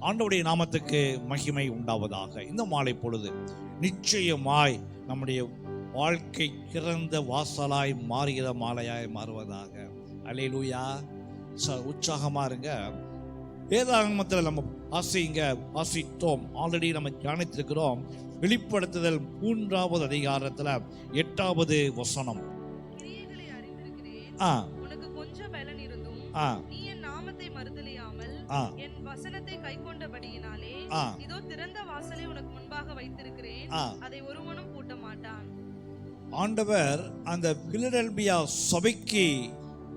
ஆண்டவருடைய நாமத்துக்கு மகிமை உண்டாவதாக. இந்த மாலை பொழுது நிச்சயமாய் நம்முடைய வாழ்க்கை சிறந்த வாசலாய் மாறுகிற மாலையாய் மாறுவதாக. அலையிலுயா ச உற்சாகமா இருங்க. வேதாகமத்தில் நம்ம வாசிங்க வாசித்தோம். ஆல்ரெடி நம்ம தியானித்திருக்கிறோம். வெளிப்படுத்துதல் மூன்றாவது அதிகாரத்துல எட்டாவது வசனம். ஆ. ஆ. என் வசனத்தை கைக்கொண்டபடியினாலே இதோ திறந்த வாசலை உனக்கு முன்பாக வைத்திருக்கிறேன். அதை ஒருவனும் பூட்ட மாட்டான் ஆண்டவர் அந்த பிலடெல்பியா சபைக்கு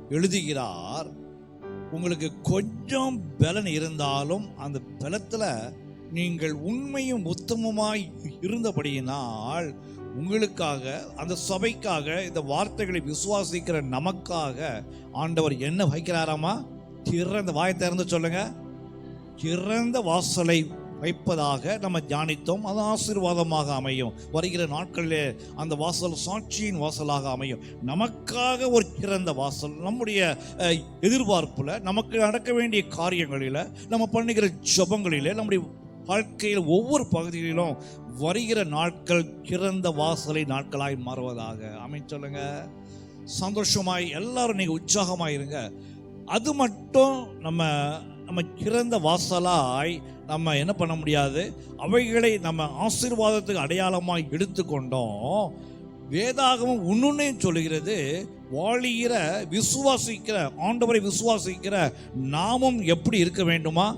எழுதுகிறார் உங்களுக்கு கொஞ்சம் பலன் இருந்தாலும் அந்த பலத்தில் நீங்கள் உண்மையும் உத்தமமாய் இருந்தபடியினால் உங்களுக்காக அந்த சபைக்காக இந்த வார்த்தைகளை விசுவாசிக்கிற நமக்காக ஆண்டவர் என்ன வைக்கிறாராமா? திறந்த வாயை திறந்து சொல்லுங்க. திறந்த வாசலை வைப்பதாக நம்ம தியானித்தோம். அது ஆசீர்வாதமாக அமையும். வருகிற நாட்களிலே அந்த வாசல் சாட்சியின் வாசலாக அமையும். நமக்காக ஒரு சிறந்த வாசல் நம்முடைய எதிர்பார்ப்பில் நமக்கு நடக்க வேண்டிய காரியங்களில் நம்ம பண்ணுகிற ஜபங்களிலே நம்முடைய வாழ்க்கையில் ஒவ்வொரு பகுதிகளிலும் வருகிற நாட்கள் சிறந்த வாசலை நாட்களாய் மாறுவதாக. அமைச்சொல்லுங்க சந்தோஷமாய் எல்லாரும் நீங்கள் உற்சாகமாக இருங்க. அது மட்டும் நம்ம நம்ம சிறந்த வாசலாய் நம்ம என்ன பண்ண முடியாது? அவைகளை நம்ம ஆசீர்வாதத்துக்கு அடையாளமாக எடுத்துக்கொண்டோம். வேதாகமும் ஒன்றுன்னே சொல்லுகிறது வாழுகிற விசுவாசிக்கிற ஆண்டவரை விசுவாசிக்கிற நாமும் எப்படி இருக்க வேண்டுமா?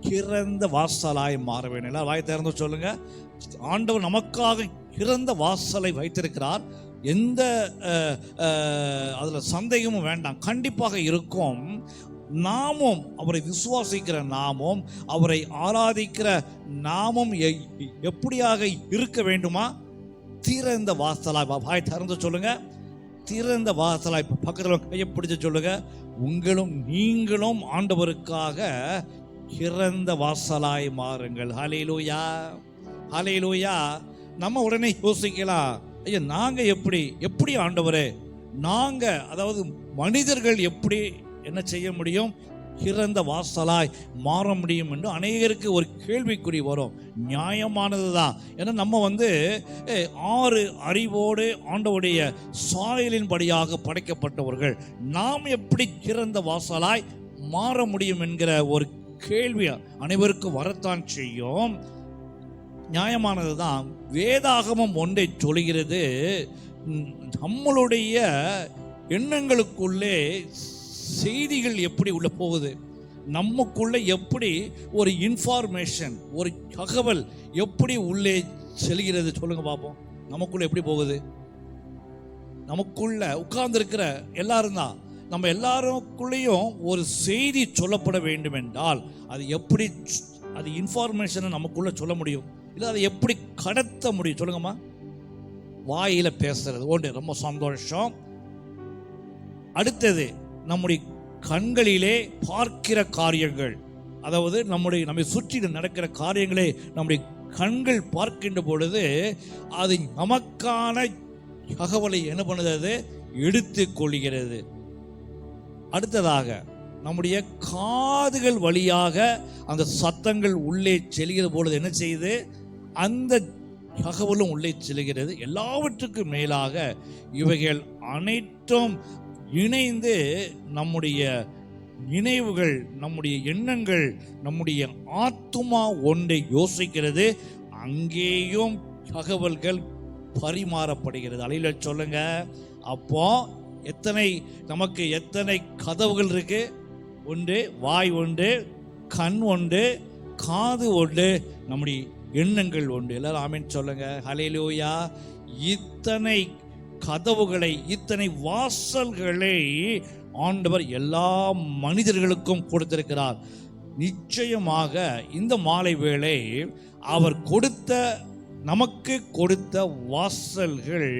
சிறந்த வாசலாய் மாற வேண்டும். வாய் திறந்து சொல்லுங்க. ஆண்டவர் நமக்காக சிறந்த வாசலை வைத்திருக்கிறார். எந்த அதில் சந்தேகமும் வேண்டாம். கண்டிப்பாக இருக்கும். நாமும் அவரை விசுவாசிக்கிற நாமும் அவரை ஆராதிக்கிற நாமும் எ- எப்படியாக இருக்க வேண்டுமா? திறந்த வாசலாய் வாய் திறந்து சொல்லுங்க. திறந்த வாசலாய் பக்கத்தில் கையை பிடிச்சு சொல்லுங்க. உங்களும் நீங்களும் ஆண்டவருக்காக திறந்த வாசலாய் மாறுங்கள். ஹalleluya. ஹalleluya. நம்ம உடனே யோசிக்கலாம். ஐயா நாங்கள் எப்படி எப்படி ஆண்டவரே நாங்கள் அதாவது மனிதர்கள் எப்படி என்ன செய்ய முடியும்? இறந்த வாசலாய் மாற முடியும் என்று அநேகருக்கு ஒரு கேள்விக்குறி வரும். நியாயமானது தான் ஏன்னா நம்ம வந்து ஆறு அறிவோடு ஆண்டவுடைய சாயலின்படியாக படைக்கப்பட்டவர்கள். நாம் எப்படி சிறந்த வாசலாய் மாற முடியும் என்கிற ஒரு கேள்வி அனைவருக்கும் வரத்தான் செய்யும். நியாயமானது தான் வேதாகமம் ஒன்றை சொல்கிறது நம்மளுடைய எண்ணங்களுக்குள்ளே செய்திகள் எப்படி உள்ள போகுது? நமக்குள்ளே எப்படி ஒரு இன்ஃபார்மேஷன் ஒரு தகவல் எப்படி உள்ளே செல்கிறது சொல்லுங்க பார்ப்போம் நமக்குள்ள எப்படி போகுது? நமக்குள்ள உட்கார்ந்துருக்கிற எல்லாரும் தான். நம்ம எல்லாருக்குள்ளேயும் ஒரு செய்தி சொல்லப்பட வேண்டும் என்றால் அது எப்படி அது இன்ஃபார்மேஷனை நமக்குள்ளே சொல்ல முடியும்? இல்லை அதை எப்படி கடத்த முடியும்? சொல்லுங்கம்மா. வாயில் பேசுறது. ஒன்று ரொம்ப சந்தோஷம். அடுத்தது நம்முடைய கண்களிலே பார்க்கிற காரியங்கள். அதாவது நம்முடைய நம்மை சுற்றி நடக்கிற காரியங்களை நம்முடைய கண்கள் பார்க்கின்ற பொழுது அது நமக்கான தகவலை என்ன பண்ணுது அது எடுத்து கொள்கிறது. அடுத்ததாக நம்முடைய காதுகள் வழியாக அந்த சத்தங்கள் உள்ளே செல்கிற பொழுது என்ன செய்யுது? அந்த தகவலும் உள்ளே செல்கிறது. எல்லாவற்றுக்கும் மேலாக இவைகள் அனைத்தும் இணைந்து நம்முடைய நினைவுகள் நம்முடைய எண்ணங்கள் நம்முடைய ஆத்துமா ஒன்றை யோசிக்கிறது. அங்கேயும் தகவல்கள் பரிமாறப்படுகிறது. அலையில சொல்லுங்க. அப்போ எத்தனை நமக்கு எத்தனை கதவுகள் இருக்கு? ஒன்று வாய் ஒன்று கண் ஒன்று காது ஒன்று நம்முடைய எண்ணங்கள் உண்டு. எல்லாரும் ஆமின்னு சொல்லுங்க. ஹலேலூயா இத்தனை கதவுகளை இத்தனை வாசல்களை ஆண்டவர் எல்லா மனிதர்களுக்கும் கொடுத்திருக்கிறார். நிச்சயமாக இந்த மாலை வேளை அவர் கொடுத்த நமக்கு கொடுத்த வாசல்கள்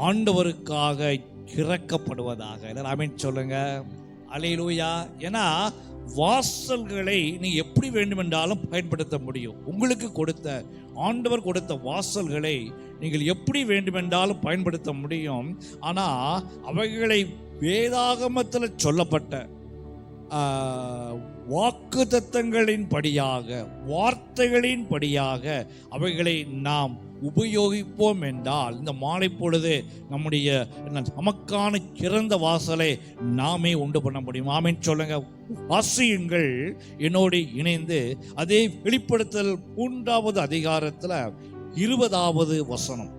ஆண்டவருக்காக திறக்கப்படுவதாக. எல்லாரும் ஆமென் சொல்லுங்க. அலையிலூயா ஏன்னா வாசல்களை நீ எப்படி வேண்டுமென்றாலும் பயன்படுத்த முடியும். உங்களுக்கு கொடுத்த ஆண்டவர் கொடுத்த வாசல்களை நீங்கள் எப்படி வேண்டுமென்றாலும் பயன்படுத்த முடியும். ஆனால் அவைகளை வேதாகமத்தில் சொல்லப்பட்ட வாக்கு தத்தங்களின் படியாக வார்த்தைகளின் படியாக அவைகளை நாம் உபயோகிப்போம் என்றால் இந்த மாலை பொழுது நம்முடைய நமக்கான சிறந்த வாசலை நாமே உண்டு பண்ண முடியும். ஆமென். சொல்லுங்க. வாசியுங்கள். என்னோடு இணைந்து அதே வெளிப்படுத்தல் மூன்றாவது அதிகாரத்தில் இருபதாவது வசனம்.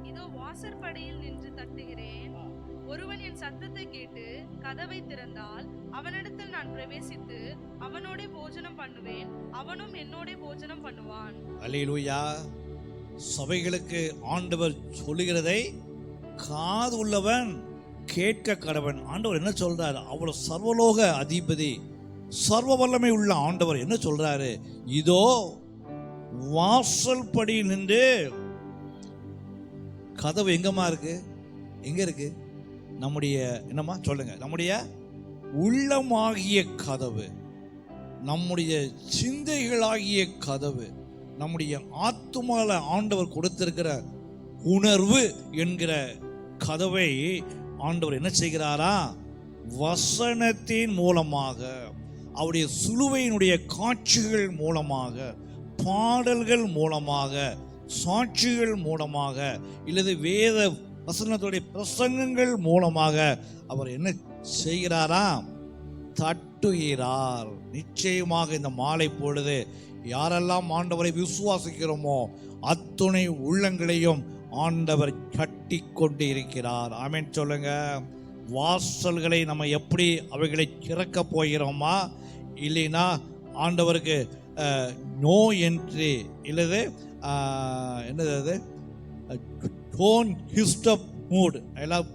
ஒருவன் என் சத்தத்தை கேட்டு கதவை திறந்தால் அவனிடம் பிரவேசித்து அவனோட போஜனம் பண்ணுவேன். அவனும் என்னோட போஜனம் பண்ணுவான். அல்லேலூயா. சபைகளுக்கு ஆண்டவர் சொல்லுகிறதை காது உள்ளவன் கேட்க கடவன். ஆண்டவர் என்ன சொல்றாரு? அவ்வளவு சர்வலோக அதிபதி சர்வ வல்லமை உள்ள ஆண்டவர் என்ன சொல்றாரு? இதோ வாசல் படி நின்று கதவு எங்கம்மா இருக்கு? எங்க இருக்கு? நம்முடைய என்னம்மா? சொல்லுங்க. நம்முடைய உள்ளமாகிய கதவு நம்முடைய சிந்தைகளாகிய கதவு நம்முடைய ஆத்துமால ஆண்டவர் கொடுத்திருக்கிற உணர்வு என்கிற கதவை ஆண்டவர் என்ன செய்கிறாரா? வசனத்தின் மூலமாக அவருடைய சுழுவையினுடைய காட்சிகள் மூலமாக பாடல்கள் மூலமாக சாட்சிகள் மூலமாக இல்லது வேத வசனத்துடைய பிரசங்கங்கள் மூலமாக அவர் என்ன செய்கிறாரா தட்டுகிறார். நிச்சயமாக இந்த மாலை பொழுது யாரெல்லாம் ஆண்டவரை விசுவாசிக்கிறோமோ அத்துணை உள்ளங்களையும் ஆண்டவர் கட்டி கொண்டு இருக்கிறார் ஆமேன் சொல்லுங்க. வாசல்களை நம்ம எப்படி அவைகளை திறக்க போகிறோமா? இல்லைன்னா ஆண்டவருக்கு நோ என்று இல்லது என்னது அது? Don't disturb mode. எல்லாம்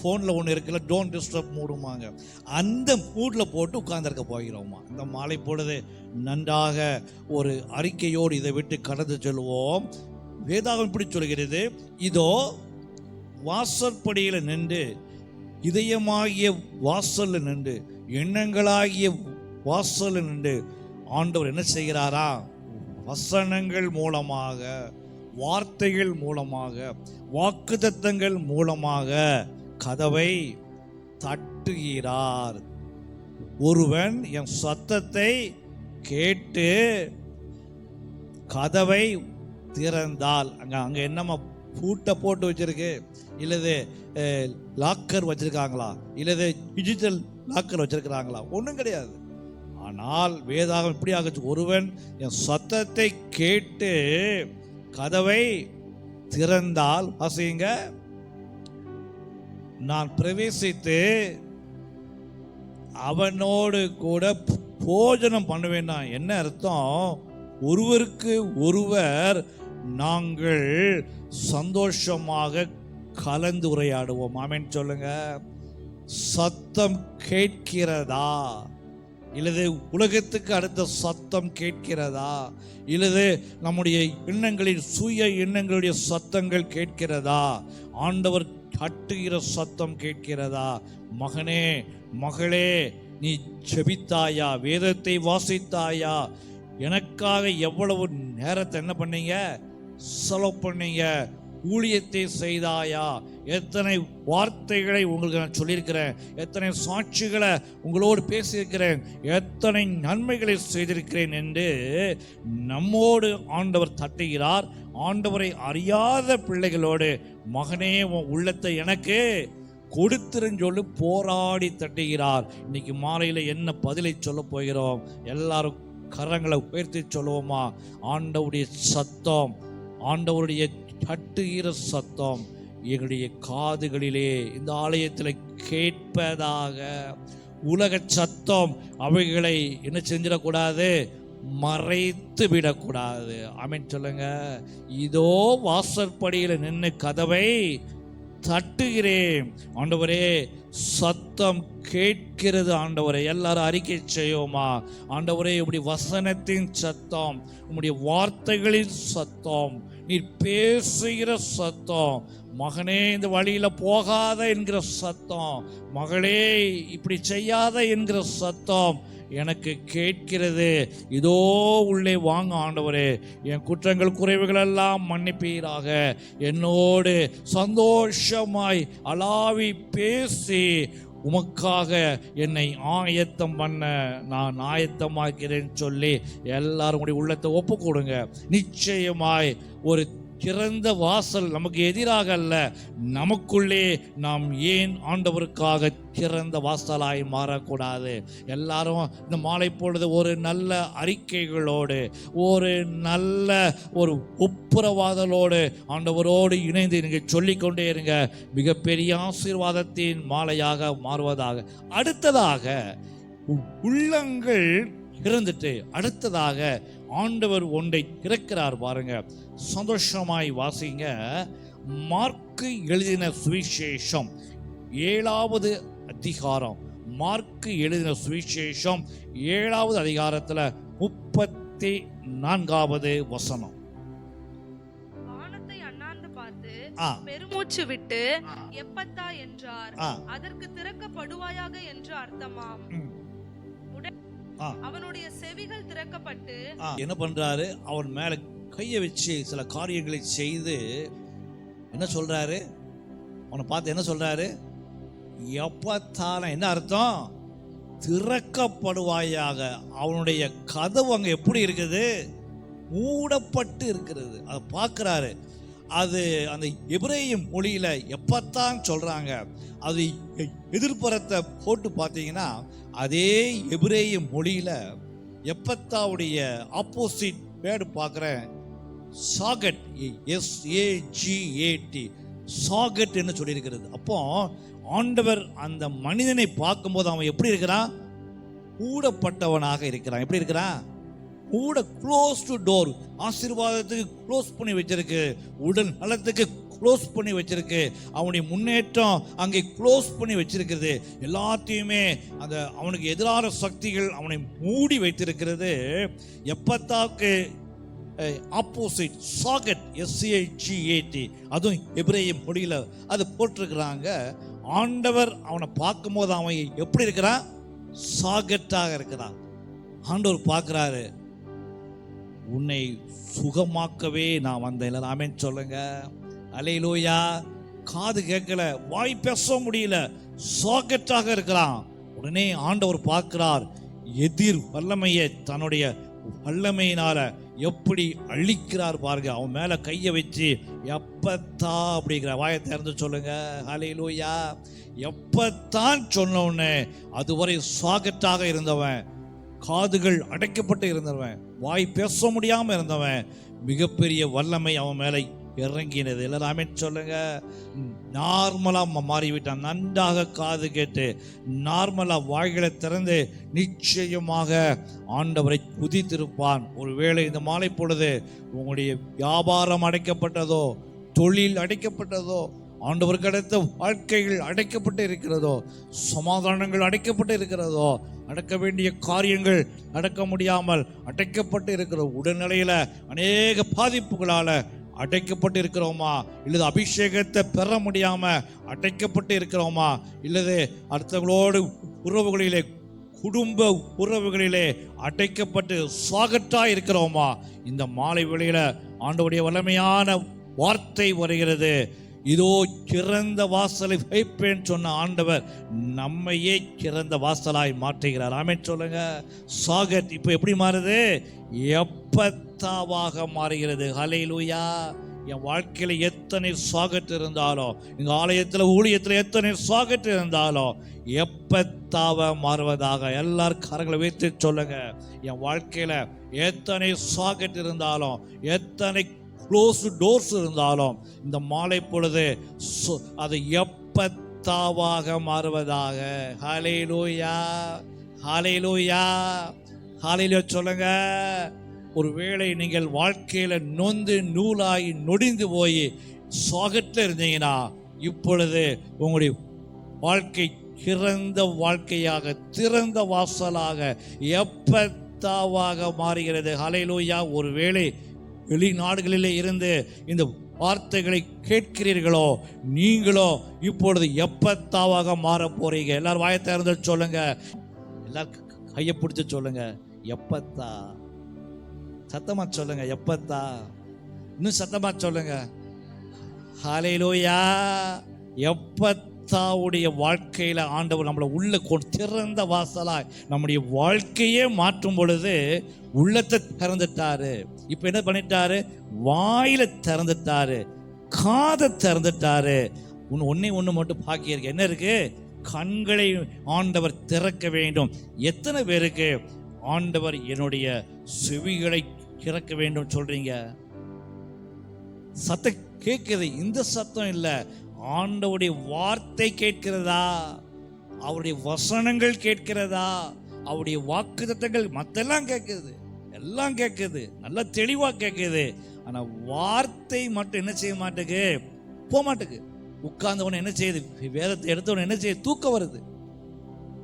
ஃபோனில் ஒன்று இருக்குல்ல டோன்ட் டிஸ்டர்ப் மூடுமாங்க அந்த மூடில் போட்டு உட்காந்துருக்க போகிறோமா? இந்த மாலை பொழுது நன்றாக ஒரு அறிக்கையோடு இதை விட்டு கடந்து செல்வோம். வேதாகம் இப்படி சொல்கிறது இதோ வாசற்படியில் நின்று இதயமாகிய வாசலில் நின்று எண்ணங்களாகிய வாசலில் நின்று ஆண்டவர் என்ன செய்கிறாரா? வசனங்கள் மூலமாக வார்த்தைகள் மூலமாக வாக்குத்தத்தங்கள் மூலமாக கதவை தட்டுகிறார். ஒருவன் என் சத்தத்தை கேட்டு கதவை திறந்தால் அங்கே அங்கே என்னம்மா பூட்டை போட்டு வச்சிருக்கு? இல்லது லாக்கர் வச்சிருக்காங்களா? இல்லது டிஜிட்டல் லாக்கர் வச்சிருக்கிறாங்களா? ஒன்றும் கிடையாது. ஆனால் வேதாகம் இப்படி ஆகச்சு ஒருவன் என் சத்தத்தை கேட்டு கதவை திறந்தால் வாசிங்க. நான் பிரவேசித்து அவனோடு கூட போஜனம் பண்ணுவேன்னா என்ன அர்த்தம்? ஒருவருக்கு ஒருவர் நாங்கள் சந்தோஷமாக கலந்து உரையாடுவோம். ஆமேன்னு சொல்லுங்க. சத்தம் கேட்கிறதா? இல்லது உலகத்துக்கு அடுத்த சத்தம் கேட்கிறதா? இல்லது நம்முடைய எண்ணங்களின் சுய எண்ணங்களுடைய சத்தங்கள் கேட்கிறதா? ஆண்டவர் கட்டுகிற சத்தம் கேட்கிறதா? மகனே மகளே நீ ஜெபித்தாயா? வேதத்தை வாசித்தாயா? எனக்காக எவ்வளவு நேரத்தை என்ன பண்ணீங்க? செலவு பண்ணீங்க? ஊழியத்தை செய்தாயா? எத்தனை வார்த்தைகளை உங்களுக்கு நான் சொல்லியிருக்கிறேன்? எத்தனை சாட்சிகளை உங்களோடு பேசியிருக்கிறேன்? எத்தனை நன்மைகளை செய்திருக்கிறேன் என்று நம்மோடு ஆண்டவர் தட்டுகிறார். ஆண்டவரை அறியாத பிள்ளைகளோடு மகனே உன் உள்ளத்தை எனக்கு கொடுத்துருன்னு சொல்லி போராடி தட்டுகிறார். இன்னைக்கு மாலையில் என்ன பதிலை சொல்ல போகிறோம்? எல்லாரும் கரங்களை உயர்த்தி சொல்லுவோமா? ஆண்டவருடைய சத்தம் ஆண்டவருடைய தட்டுகிற சத்தம் எங்களுடைய காதுகளிலே இந்த ஆலயத்தில் கேட்பதாக. உலக சத்தம் அவைகளை என்ன செஞ்சிடக்கூடாது? மறைத்து விடக்கூடாது. ஆமென் சொல்லுங்க. இதோ வாசற்படியில் நின்று கதவை தட்டுகிறேன். ஆண்டவரே சத்தம் கேட்கிறது ஆண்டவரே. எல்லாரும் அறிக்கை செய்யோமா ஆண்டவரே இப்படி வசனத்தின் சத்தம் உம்முடைய வார்த்தைகளின் சத்தம் நீர் பேசுகிற சத்தம். மகனே இந்த வழியில் போகாத என்கிற சத்தம். மகளே இப்படி செய்யாத என்கிற சத்தம் எனக்கு கேட்கிறது. இதோ உள்ளே வாங்க ஆண்டவரே. என் குற்றங்கள் குறைவுகள் எல்லாம் மன்னிப்பீராக. என்னோடு சந்தோஷமாய் அலாவி பேசி உமக்காக என்னை ஆயத்தம் பண்ண நான் ஆயத்தமாக்கிறேன்னு சொல்லி எல்லாரும் உடைய உள்ளத்தை ஒப்பு கொடுங்க நிச்சயமாய் ஒரு திறந்த வாசல் நமக்கு எதிராக அல்ல நமக்குள்ளே நாம் ஏன் ஆண்டவருக்காக திறந்த வாசலாய் மாறக்கூடாது? எல்லாரும் இந்த மாலை பொழுது ஒரு நல்ல அறிக்கைகளோடு ஒரு நல்ல ஒரு ஒப்புரவாதலோடு ஆண்டவரோடு இணைந்து நீங்கள் சொல்லிக்கொண்டே இருங்க. மிகப்பெரிய ஆசீர்வாதத்தின் மாலையாக மாறுவதாக. அடுத்ததாக உ- உள்ளங்கள் இருந்துட்டு அடுத்ததாக ஆண்டவர் ஒன்றை திறக்கிறார் பாருங்க. சந்தோஷமாய் வாசிங்க. மார்க்கு எழுதின சுவிசேஷம் ஏழாவது அதிகாரம். மார்க்கு எழுதின சுவிசேஷம் ஏழாவது அதிகாரத்துல முப்பத்தி நான்காவது வசனம் பெருமூச்சு விட்டு எப்பத்தா? என்றார். அதற்கு திறக்கப்படுவாயாக என்று அர்த்தமாம். அவனுடைய செவிகள் திறக்கப்பட்டு ஆ, என்ன பண்றாரு? அவன் மேல கையை வச்சு சில காரியங்களை செய்து என்ன சொல்றாரு? அவனை பார்த்து என்ன சொல்றாரு? எப்பத்தான என்ன அர்த்தம்? திறக்கப்படுவாயாக. அவனுடைய கதவு அங்க எப்படி இருக்குது? மூடப்பட்டு இருக்கிறது. அதை பார்க்குறாரு. அது அந்த எபிரேயம் மொழியில எப்பத்தான் சொல்றாங்க அது எதிர்ப்புறத்தை போட்டு பார்த்தீங்கன்னா அதே எபிரேய மொழியில எப்பத்தாவுடைய ஆப்போசிட் பேர்டு பார்க்குறேன் சாகட் எஸ் ஏஜிஏடி சாகட் என்று சொல்லியிருக்கிறது. அப்போ ஆண்டவர் அந்த மனிதனை பார்க்கும்போது அவன் எப்படி இருக்கிறான்? கூடப்பட்டவனாக இருக்கிறான். எப்படி இருக்கிறான்? கூட க்ளோஸ் டு டோர் ஆசீர்வாதத்துக்கு க்ளோஸ் பண்ணி வச்சிருக்கு. உடல் நலத்துக்கு க்ளோஸ் பண்ணி வச்சிருக்கு. அவனுடைய முன்னேற்றம் அங்கே க்ளோஸ் பண்ணி வச்சிருக்கிறது. எல்லாத்தையுமே அந்த அவனுக்கு எதிரான சக்திகள் அவனை மூடி வைத்திருக்கிறது. எப்பத்தாக்கு ஆப்போசிட் சாகட் எஸ்சிஐஜிஏடி அதுவும் எபிரேய மொழியில் அது போட்டிருக்கிறாங்க. ஆண்டவர் அவனை பார்க்கும்போது அவன் எப்படி இருக்கிறான்? சாகட்டாக இருக்கிறான். ஆண்டவர் பார்க்குறாரு. உன்னை சுகமாக்கவே நான் வந்தேன். எல்லாரும் ஆமென் சொல்லுங்க. அலையிலோயா. காது கேட்கல. வாய் பேச முடியல. சாக்கெட்டாக இருக்கிறான் உடனே ஆண்டவர் பார்க்கிறார். எதிர் வல்லமையை தன்னுடைய வல்லமையினால எப்படி அழிக்கிறார் பாருங்க. அவன் மேல கையை வச்சு எப்பத்தா? அப்படிங்கிற வாயை திறந்து சொல்லுங்க. ஹலையிலோயா எப்பத்தான்? சொன்ன உடனே அதுவரை சாகட்டாக இருந்தவன் காதுகள் அடைக்கப்பட்டு இருந்தவன் வாய் பேச முடியாமல் இருந்தவன் மிகப்பெரிய வல்லமை அவன் மேலே இறங்கினது. எல்லாமே சொல்லுங்க. நார்மலாக மாறிவிட்டான். நன்றாக காது கேட்டு நார்மலாக வாய்களை திறந்து நிச்சயமாக ஆண்டவரை குதித்திருப்பான் ஒருவேளை இந்த மாலை பொழுது உங்களுடைய வியாபாரம் அடைக்கப்பட்டதோ தொழில் அடைக்கப்பட்டதோ ஆண்டவருக்கு அடுத்த வாழ்க்கைகள் அடைக்கப்பட்டு இருக்கிறதோ சமாதானங்கள் அடைக்கப்பட்டு இருக்கிறதோ நடக்க வேண்டிய காரியங்கள் நடக்க முடியாமல் அடைக்கப்பட்டு இருக்கிற உடல்நிலையில் அநேக பாதிப்புகளால் அடைக்கப்பட்டு இருக்கிறோமா இல்லது அபிஷேகத்தை பெற முடியாமல் அடைக்கப்பட்டு இருக்கிறோமா இல்லது அடுத்தவங்களோடு உறவுகளிலே குடும்ப உறவுகளிலே அடைக்கப்பட்டு சாகட்டாக இருக்கிறோமா? இந்த மாலை வேளையில் ஆண்டவுடைய வல்லமையான வார்த்தை வருகிறது. இதோ சிறந்த வாசலை வைப்பேன் சொன்ன ஆண்டவர் நம்மையே சிறந்த வாசலாய் மாற்றுகிறார். ஆமென் சொல்லுங்க. சாகட் இப்போ எப்படி மாறுது? எப்பத்தாவாக மாறுகிறது. ஹalleluya. என் வாழ்க்கையில் எத்தனை சாகட் இருந்தாலும் எங்கள் ஆலயத்தில் ஊழியத்தில் எத்தனை சாகட் இருந்தாலும் எப்பத்தாவ மாறுவதாக எல்லாரும் கரங்களை வைத்து சொல்லுங்க. என் வாழ்க்கையில் எத்தனை சாகட் இருந்தாலும் எத்தனை க்ளோஸ் டோர்ஸ் இருந்தாலும் இந்த மாலை பொழுது சு- அது எப்பத்தாவாக மாறுவதாக? ஹalleluya ஹalleluya ஹalleluya சொல்லுங்க. ஒருவேளை நீங்கள் வாழ்க்கையில் நொந்து நூலாகி நொடிந்து போய் சோகத்தில் இருந்தீங்கன்னா இப்பொழுது உங்களுடைய வாழ்க்கை சிறந்த வாழ்க்கையாக திறந்த வாசலாக எப்பத்தாவாக மாறுகிறது? ஹalleluya ஒருவேளை வெளிநாடுகளிலே இருந்து இந்த வார்த்தைகளை கேட்கிறீர்களோ நீங்களோ இப்பொழுது எப்பத்தாவாக மாற போறீங்க? எல்லாரும் வாயை திறந்து சொல்லுங்க. எல்லாரும் கையை பிடிச்சி சொல்லுங்க. எப்பத்தா? சத்தமா சொல்லுங்க எப்பத்தா? இன்னும் சத்தமா சொல்லுங்க. ஹalleluya கர்த்தாவுடைய வாழ்க்கையில் ஆண்டவர் நம்மளை உள்ள கொண்டு திறந்த வாசலாக நம்முடைய வாழ்க்கையே மாற்றும் பொழுது உள்ளத்தை திறந்துட்டாரு. இப்போ என்ன பண்ணிட்டாரு? வாயில திறந்துட்டாரு. காதை திறந்துட்டாரு. ஒன்று ஒன்னே ஒன்று மட்டும் பாக்கியிருக்கு என்ன இருக்கு? கண்களை ஆண்டவர் திறக்க வேண்டும். எத்தனை பேருக்கு ஆண்டவர் என்னுடைய செவிகளை திறக்க வேண்டும் சொல்றீங்க? சத்தம் கேட்குது இந்த சத்தம் இல்லை. ஆண்டவுடைய வார்த்தை கேட்கிறதா? அவருடைய வசனங்கள் கேட்கிறதா? அவருடைய வாக்குத்தத்தங்கள் மற்றெல்லாம் கேட்குது எல்லாம் கேட்குது நல்லா தெளிவாக கேட்குது ஆனால் வார்த்தை மட்டும் என்ன செய்ய மாட்டேங்கு போக மாட்டேங்குது. உட்கார்ந்தவன என்ன செய்யுது? வேதத்தை எடுத்தவன என்ன செய்யுது? தூக்கம் வருது.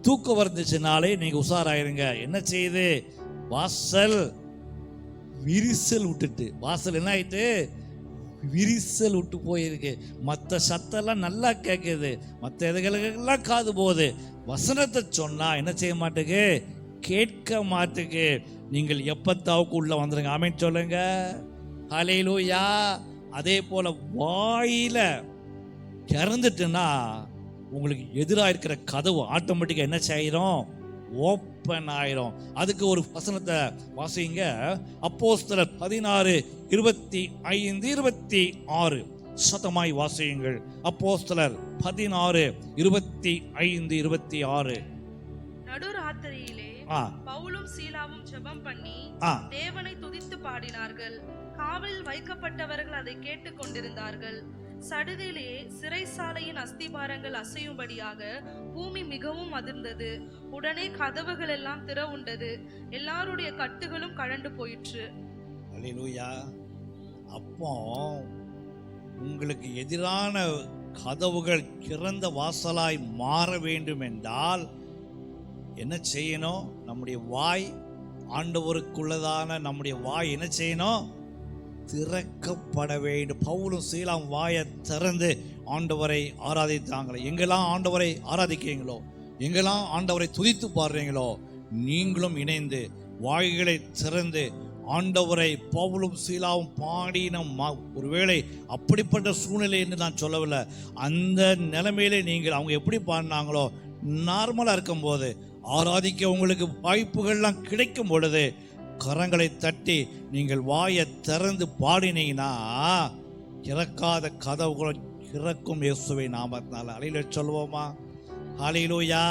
தூக்கம் வருந்துச்சுனாலே நீங்கள் உஷாராயிருங்க. என்ன செய்யுது? வாசல் விரிசல் விட்டுட்டு. வாசல் என்ன ஆயிட்டு? விரிசல் விட்டு போயிருக்கு. மற்ற சத்தெல்லாம் நல்லா கேட்குது மற்ற இதுகளுக்கெல்லாம் காது போகுது. வசனத்தை சொன்னால் என்ன செய்ய மாட்டேங்கு கேட்க மாட்டுக்கு. நீங்கள் எப்பத்தாவுக்கு உள்ளே வந்துடுங்க அமைன்னு சொல்லுங்க. ஹalleluya. அதே போல் வாயில் திறந்துட்டுன்னா உங்களுக்கு எதிராக இருக்கிற கதவு ஆட்டோமேட்டிக்காக என்ன செய்கிறோம் ஓப்பன் ஆயிரும் அதுக்கு ஒரு வசனத்தை வாசிங்க. அப்போஸ்தலர் பதினாறு இருபத்தி ஐந்து இருபத்தி ஆறு. சத்தமாய் வாசியுங்கள். அப்போஸ்தலர் பதினாறு இருபத்தி ஐந்து இருபத்தி ஆறு. நடுராத்திரியிலே பவுலும் சீலாவும் ஜெபம் பண்ணி தேவனை துதித்து பாடினார்கள். காவலில் வைக்கப்பட்டவர்கள் அதை கேட்டுக் கொண்டிருந்தார்கள். சடுதிலே சிறைசாலையின் அஸ்திபாரங்கள் அசையும்படியாக பூமி மிகவும் அதிர்ந்தது. உடனே கதவுகள் எல்லாம் திறவுண்டது எல்லாருடைய கட்டுகளும் கழண்டு போயிற்று. அப்போ உங்களுக்கு எதிரான கதவுகள் கிறந்த வாசலாய் மாற வேண்டும் என்றால் என்ன செய்யணும்? நம்முடைய வாய் ஆண்டவருக்குள்ளதான நம்முடைய வாய் என்ன செய்யணும்? திறக்கப்பட வேண்டும். பவுலும் சீலாம் வாயை திறந்து ஆண்டவரை ஆராதித்தாங்களே. எங்கெல்லாம் ஆண்டவரை ஆராதிக்கிறீங்களோ எங்கெல்லாம் ஆண்டவரை துதித்து பாடுறீங்களோ நீங்களும் இணைந்து வாய்களை திறந்து ஆண்டவரை பவுலும் சீலாவும் பாடின ஒருவேளை அப்படிப்பட்ட சூழ்நிலை என்று நான் சொல்லவில்லை. அந்த நிலைமையிலே நீங்கள் அவங்க எப்படி பாடினாங்களோ நார்மலாக இருக்கும்போது ஆராதிக்க உங்களுக்கு வாய்ப்புகள்லாம் கிடைக்கும் பொழுது கரங்களை தட்டி நீங்கள் வாயை திறந்து பாடினீங்கன்னா இறக்காத கதவுகளும் இறக்கும் இயேசுவை நாமத்தினால் அலையில சொல்வோமா ஹalleluya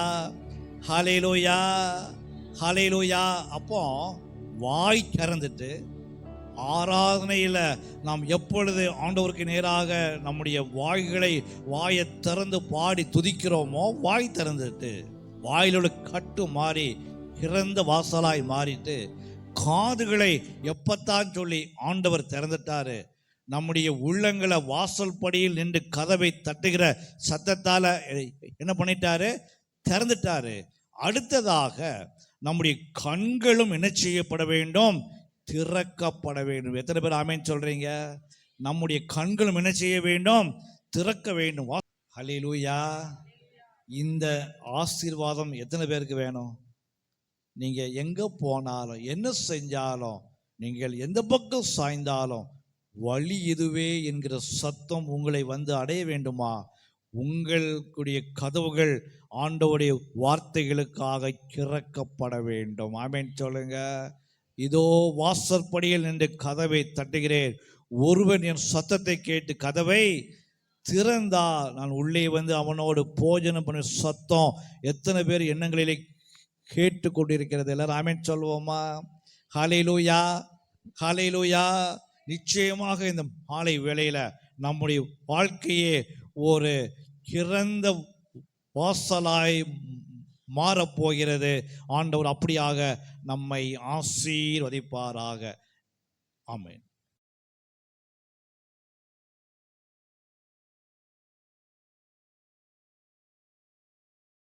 ஹalleluya ஹalleluya. அப்போ வாய் திறந்துட்டு ஆராதனையில் நாம் எப்பொழுது ஆண்டவருக்கு நேராக நம்முடைய வாய்களை வாயை திறந்து பாடி துதிக்கிறோமோ வாய் திறந்துட்டு வாயிலுள்ள கட்டு மாறி இறந்த வாசலாய் மாறிட்டு காதுகளை எப்பத்தான் சொல்லி ஆண்டவர் திறந்துட்டாரு நம்முடைய உள்ளங்களை வாசல் படியில் நின்று கதவை தட்டுகிற சத்தத்தால் என்ன பண்ணிட்டாரு? திறந்துட்டாரு. அடுத்ததாக நம்முடைய கண்களும் என்ன செய்யப்பட வேண்டும்? திறக்கப்பட வேண்டும். எத்தனை பேர் ஆமேன்னு சொல்றீங்க? நம்முடைய கண்களும் என்ன செய்ய வேண்டும்? திறக்க வேண்டும். ஹலிலூயா இந்த ஆசீர்வாதம் எத்தனை பேருக்கு வேணும்? நீங்கள் எங்கே போனாலும் என்ன செஞ்சாலும் நீங்கள் எந்த பக்கம் சாய்ந்தாலும் வழி இதுவே என்கிற சத்தம் உங்களை வந்து அடைய வேண்டுமா? உங்களுடைய கதவுகள் ஆண்டவருடைய வார்த்தைகளுக்காக திறக்கப்பட வேண்டும். ஆமேன். சொல்லுங்க. இதோ வாசற்படியில் நின்று கதவை தட்டுகிறேன். ஒருவன் என் சத்தத்தை கேட்டு கதவை திறந்தா நான் உள்ளே வந்து அவனோடு போஜனம் பண்ண சத்தம் எத்தனை பேர் எண்ணங்களிலே கேட்டு கொண்டிருக்கிறது எல்லாரும் ஆமென் சொல்வோமா ஹாலையிலூயா ஹாலையிலூயா நிச்சயமாக இந்த மாலை வேளையில் நம்முடைய வாழ்க்கையே ஒரு சிறந்த வாசலாய் மாறப்போகிறது. ஆண்டவர் அப்படியாக நம்மை ஆசீர்வதிப்பாராக. ஆமென்.